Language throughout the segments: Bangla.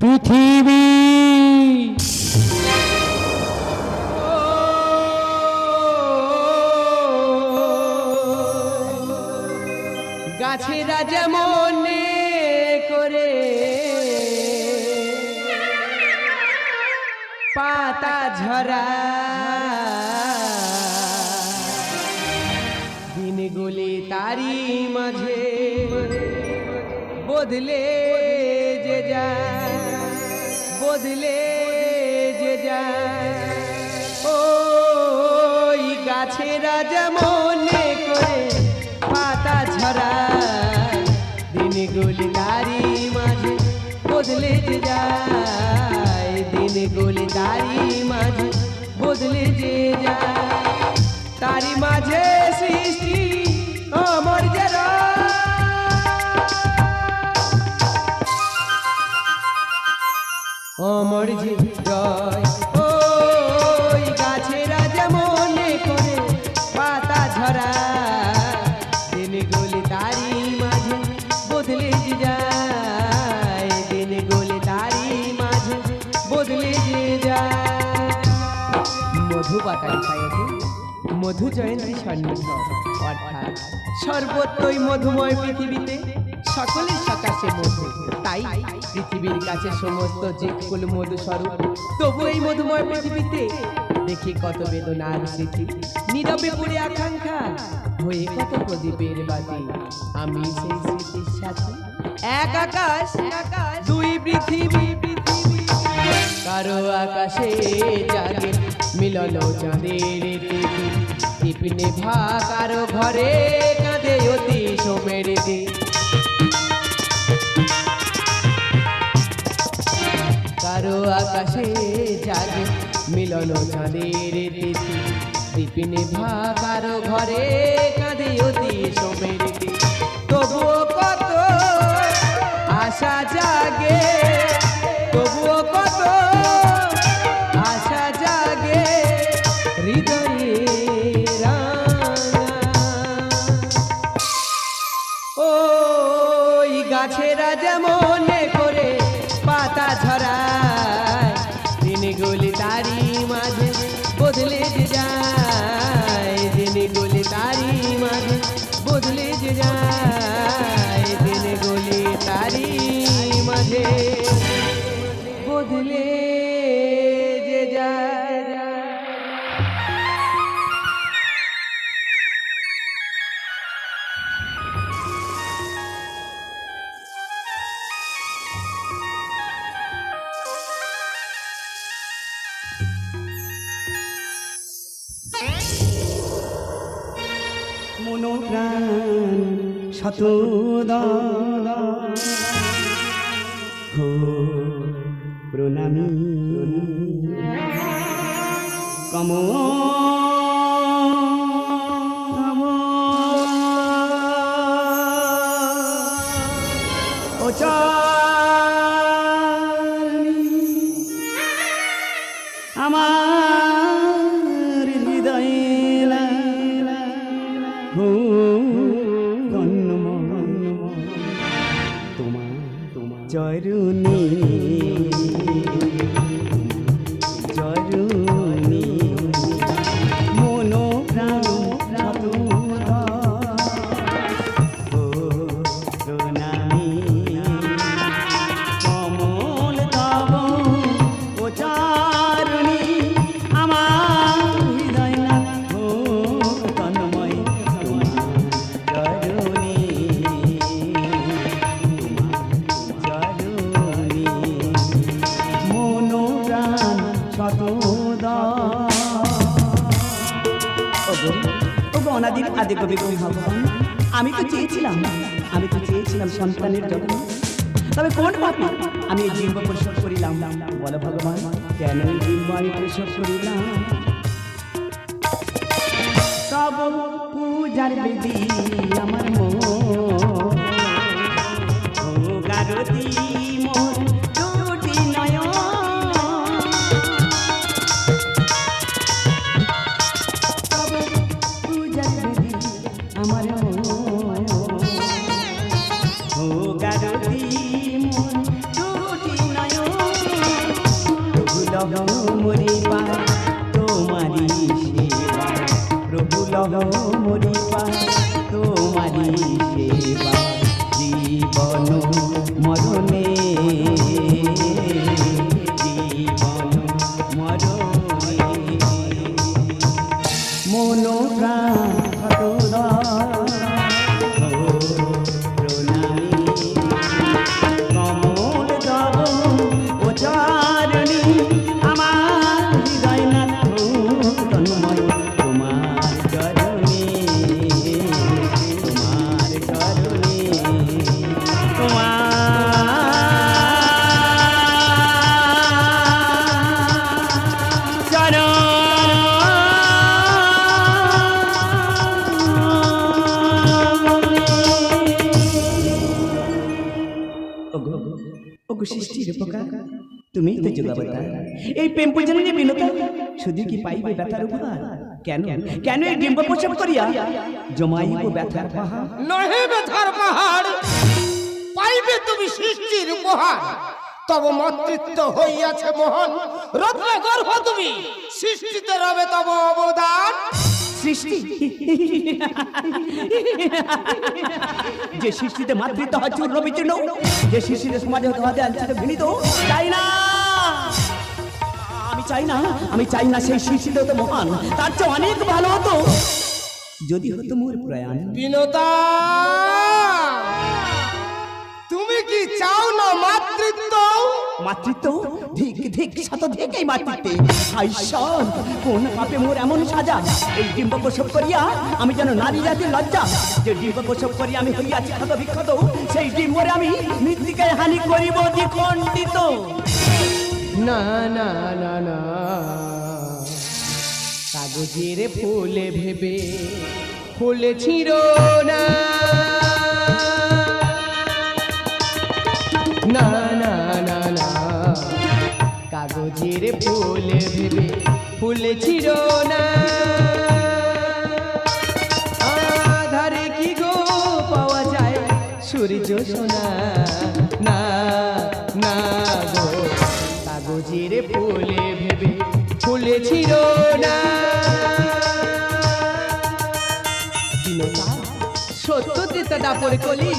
পৃথিবী। গাছেরা যেমন করে পাতা ঝরা দিনগুলি তারি মাঝে বদলে যে যায়। বদলে যে যায়। ওই গাছেরা যেমন করে পাতা ঝরা দিনগুলি তারি মাঝে বদলে যে যায়। দিনগুলি তারি মাঝে বদলে যে যায়। তারি মাঝে মধু মধু জয়ন্তী সন্নিধ অর্থাৎ সর্বত্রই মধুময় পৃথিবীতে সকলের সকাশে মধু। তাই পৃথিবীর কাছে সমস্ত জীবকুল মধু স্বরূপ, তবু এই মধুময় পৃথিবীতে দেখি কত বেদনার স্মৃতি। নীরবে পড়ে আকাঙ্ক্ষা, হয়ে কত প্রদীপের বাতি। আমি সেই স্মৃতির সাথে, এক আকাশ, দুই পৃথিবী পৃথিবী। কারও আকাশে জাগে মিলন চাঁদের তিথি। টিপনে ভা কারও ঘরে কাঁদে অতি সোমের দিন। কারও আকাশে জাগে মিলন চাঁদের তিথি। দীপিনে ভা কারও ঘরে কাঁদে অতি সোমের দিন। তবুও কত আশা জাগে বদলে যে যায় দিনগুলি তারি মাঝে। বদলে মনোপ্রাণ শত হো প্রণামী। কম ও আদি কবি আমি তো চেয়েছিলাম, আমি তো চেয়েছিলাম সন্তানের জন্য তবে কোন পাপি আমি এই জিম্ব পরিশোধ করিলাম। বলো ভগবান, কেন এই জিম্ব আমি পরিশোধ করিলাম? সব পূজার বিধি আমার মন। মন প্রাণ প্রণামী এই প্রেম বিনতা শুধু কি পাইবে ব্যথার উপহার? কেন? কেন? এই ডিম্ব প্রসব করিয়া জমাইব ব্যথার পাহাড় নহে ব্যথার পাহাড় পাইবে তুমি সৃষ্টির উপহার। তব মাতৃত্ব হইয়াছে মহান রত্ন গর্ভ তুমি সৃষ্টিতে রবে তব অবদান। সৃষ্টি? যে সৃষ্টিতে মাতৃত্ব হয় চূর্ণ বিচূর্ণ যে সৃষ্টিতে সমাজে হতে হবে আঞ্চিত ঘৃণিত চাই না? চাই না আমি চাই না সেই সৃষ্টিতে হতো মহান। তার চেয়ে অনেক ভালো হতো। যদি হতো মোর প্রয়াণ। বিনতা তুমি কি চাও না মাতৃত্ব? মাতৃত্ব? ধিক ধিক শত ধিক এই মাতৃত্বে ঈশ্বর কোন পাপে মোর এমন সাজা? এই ডিম্ব প্রসব করিয়া আমি যেন নারী জাতির লজ্জা। যে ডিম্ব প্রসব করিয়া আমি হইয়াছি ক্ষত বিক্ষত সেই ডিম্বরে আমি মৃত্তিকায় হানি করিব দ্বিখণ্ডিত। না না না না। কাগজের ফুলে ভেবে ফুলেছিল না। না না না না। কাগজের ফুলে ভেবে ফুলেছিল না। আধারে কি পাওয়া যায় সূর্য সোনা? না না কাগজের ফুলে ভেবে ফুলেছিল না। সত্যতে তা কলি,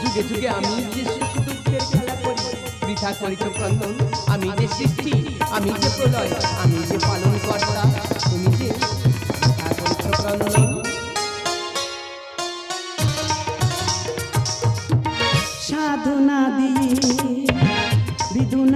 যুগে যুগে আমি যে দুঃখের খেলা করি, বৃথা করিত ক্রন্দন আমি যে সৃষ্টি, আমি যে প্রলয়, আমি যে পালন কর্তা তুমি যে সাধনা দিয়ে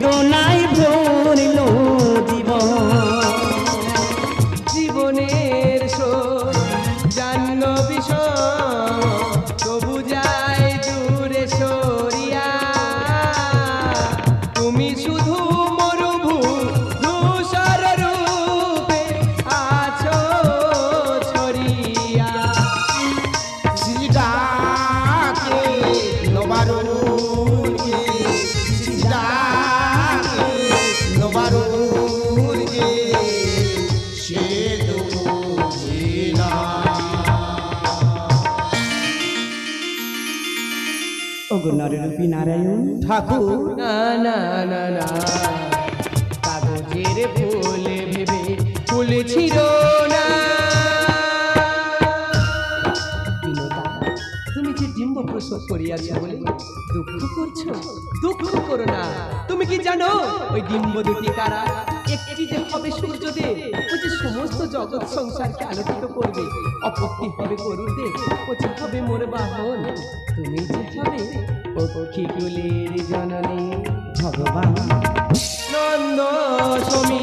Maradona নররূপী নারায়ণ ঠাকুর। কাগজের ফুলে ভেবে ফুলেছিল না। তুমি কি জানো ওই ডিম্ব দুটি কারা একটি যে হবে সূর্যদেব ও যে সমস্ত জগৎ সংসারকে আলোকিত করবে। অপত্তি হবে গরুদেব ও যে হবে মোর বাহন। তুমি যে হবে পক্ষীকুলের জননী। ভগবান। নন্দ সমী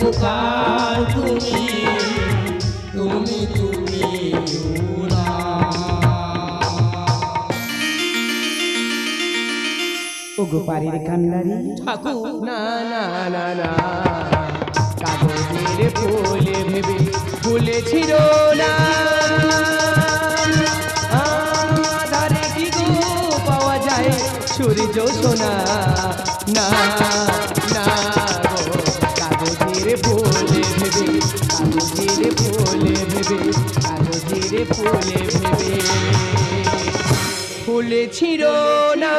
উপকার তুমি তুমি তুমি ওরা ওগো ঠাকুর না না না না। কাগজের ফুলে ভেবে ফুলেছিল না। আধারে কি গো পাওয়া যায় সূর্য সোনা? না না। গো ভোলে ভেবে কালো ধীরে ভোলে ভেবে কালো ধীরে ভোলে ভেবে। ফুলেছিল না